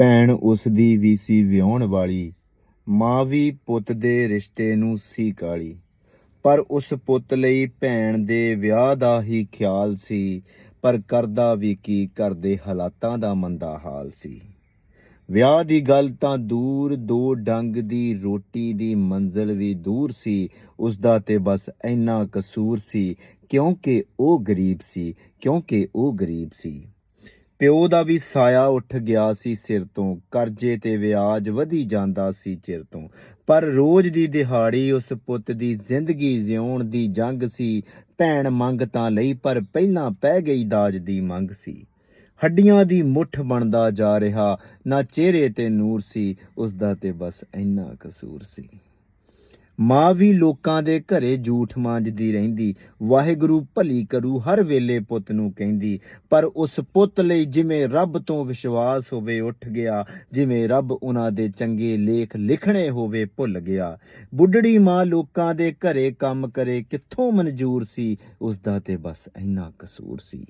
ਭੈਣ ਉਸ ਦੀ ਵੀ ਸੀ ਵਿਆਹੁਣ ਵਾਲੀ, ਮਾਂ ਵੀ ਪੁੱਤ ਦੇ ਰਿਸ਼ਤੇ ਨੂੰ ਸੀ ਕਾਲੀ। ਪਰ ਉਸ ਪੁੱਤ ਲਈ ਭੈਣ ਦੇ ਵਿਆਹ ਦਾ ਹੀ ਖਿਆਲ ਸੀ, ਪਰ ਕਰਦਾ ਵੀ ਕੀ, ਘਰ ਦੇ ਹਾਲਾਤਾਂ ਦਾ ਮੰਦਾ ਹਾਲ ਸੀ। ਵਿਆਹ ਦੀ ਗੱਲ ਤਾਂ ਦੂਰ, ਦੋ ਡੰਗ ਦੀ ਰੋਟੀ ਦੀ ਮੰਜ਼ਲ ਵੀ ਦੂਰ ਸੀ ਉਸ ਦਾ ਤੇ ਬਸ ਇੰਨਾ ਕਸੂਰ ਸੀ, ਕਿਉਂਕਿ ਉਹ ਗਰੀਬ ਸੀ, ਕਿਉਂਕਿ ਉਹ ਗਰੀਬ ਸੀ। ਪਿਓ ਦਾ ਵੀ ਸਾਇਆ ਉੱਠ ਗਿਆ ਸੀ ਸਿਰ ਤੋਂ, ਕਰਜ਼ੇ ਤੇ ਵਿਆਜ ਵਧੀ ਜਾਂਦਾ ਸੀ ਚਿਰ ਤੋਂ। ਪਰ ਰੋਜ਼ ਦੀ ਦਿਹਾੜੀ ਉਸ ਪੁੱਤ ਦੀ ਜ਼ਿੰਦਗੀ ਜਿਉਣ ਦੀ ਜੰਗ ਸੀ। ਭੈਣ ਮੰਗ ਤਾਂ ਲਈ, ਪਰ ਪਹਿਲਾਂ ਪੈ ਗਈ ਦਾਜ ਦੀ ਮੰਗ ਸੀ। ਹੱਡੀਆਂ ਦੀ ਮੁੱਠ ਬਣਦਾ ਜਾ ਰਿਹਾ, ਨਾ ਚਿਹਰੇ ਤੇ ਨੂਰ ਸੀ ਉਸ ਦਾ ਤੇ ਬਸ ਇੰਨਾ ਕਸੂਰ ਸੀ। ਮਾਂ ਵੀ ਲੋਕਾਂ ਦੇ ਘਰੇ ਝੂਠ ਮਾਂਜਦੀ ਰਹਿੰਦੀ। ਵਾਹਿਗੁਰੂ ਭਲੀ ਕਰੂ, ਹਰ ਵੇਲੇ ਪੁੱਤ ਨੂੰ ਕਹਿੰਦੀ। ਪਰ ਉਸ ਪੁੱਤ ਲਈ ਜਿਵੇਂ ਰੱਬ ਤੋਂ ਵਿਸ਼ਵਾਸ ਹੋਵੇ ਉੱਠ ਗਿਆ, ਜਿਵੇਂ ਰੱਬ ਉਹਨਾਂ ਦੇ ਚੰਗੇ ਲੇਖ ਲਿਖਣੇ ਹੋਵੇ ਭੁੱਲ ਗਿਆ। ਬੁੱਢੜੀ ਮਾਂ ਲੋਕਾਂ ਦੇ ਘਰੇ ਕੰਮ ਕਰੇ, ਕਿੱਥੋਂ ਮਨਜ਼ੂਰ ਸੀ? ਉਸ ਦਾ ਤੇ ਬਸ ਇੰਨਾ ਕਸੂਰ ਸੀ।